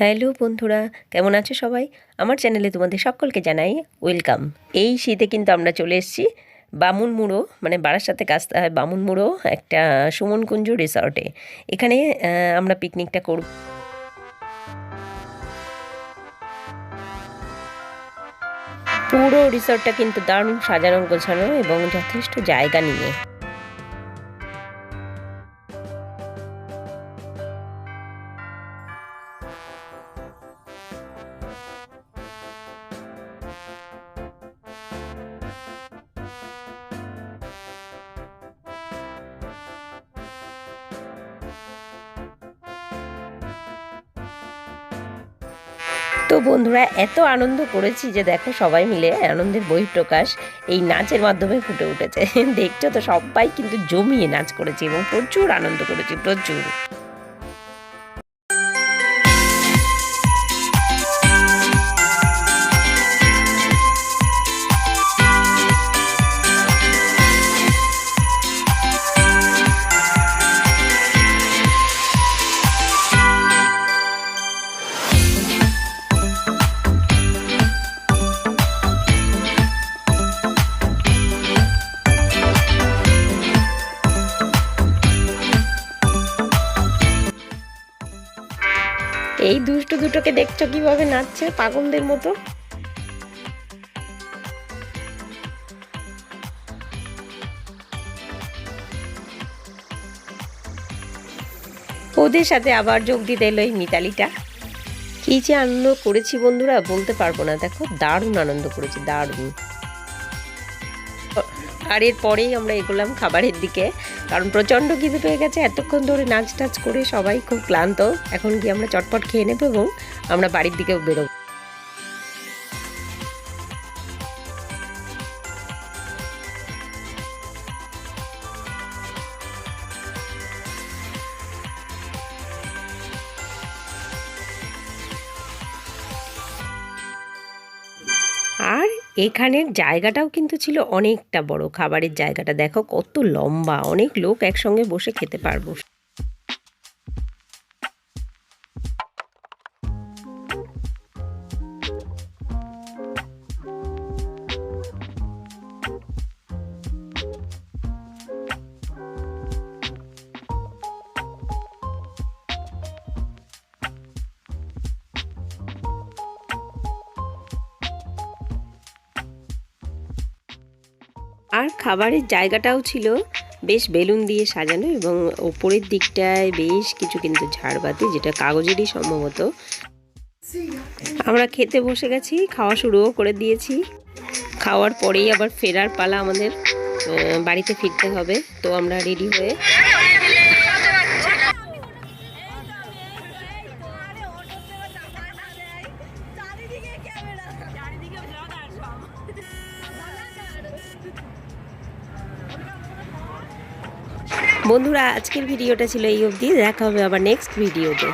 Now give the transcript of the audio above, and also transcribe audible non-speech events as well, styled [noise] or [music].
Hello বন্ধুরা, কেমন আছো সবাই? আমার চ্যানেলে তোমাদের সকলকে জানাই ওয়েলকাম। এই শীতে কিন্তু আমরা চলে এসেছি বামুন মুড়ো মানে বারাসাতে কাজতে হয় বামুন মুড়ো, একটা সুমনকুঞ্জ রিসর্টে এখানে আমরা পিকনিকটা করব। পুরো রিসর্টটা কিন্তু দারুণ সাজানো গোছানো এবং যথেষ্ট জায়গা নিয়ে। তো বন্ধুরা, এত আনন্দ করেছি যে দেখো সবাই মিলে আনন্দের বহিঃপ্রকাশ এই নাচের মাধ্যমে ফুটে উঠেছে। [laughs] দেখছ তো সবাই কিন্তু জমিয়ে নাচ করেছে এবং প্রচুর আনন্দ করেছি, প্রচুর। এই দুষ্টু দুটোকে দেখছ কীভাবে নাচছে পাগলদের মতো? ওদের সাথে আবার যোগ দিতে এলো এই মিতালিটা। কি যে আনন্দ করেছি বন্ধুরা, বলতে পারব না। দেখো, দারুণ আনন্দ করেছি, দারুণ। আর এরপরেই আমরা এগোলাম খাবারের দিকে। কারণ প্রচণ্ড খিদে পেয়ে গেছে। এতক্ষণ ধরে নাচ টাচ করে সবাই খুব ক্লান্ত। এখন গিয়ে আমরা চটপট খেয়ে নেব এবং আমরা বাড়ির দিকেও বেরোবো। আর এখানের জায়গাটাও কিন্তু ছিল অনেকটা বড়। খাবারের জায়গাটা দেখো কত লম্বা। অনেক লোক একসঙ্গে বসে খেতে পারব। আর খাবারের জায়গাটাও ছিল বেশ বেলুন দিয়ে সাজানো এবং ওপরের দিকটায় বেশ কিছু কিন্তু ঝাড়বাতি, যেটা কাগজেরই সম্ভবত। আমরা খেতে বসে গেছি, খাওয়া শুরুও করে দিয়েছি। খাওয়ার পরেই আবার ফেরার পালা আমাদের বাড়িতে ফিরতে হবে। তো আমরা রেডি হয়ে বন্ধুরা আজকের ভিডিওটা ছিল এই অবধি। দেখা হবে আবার নেক্সট ভিডিওতে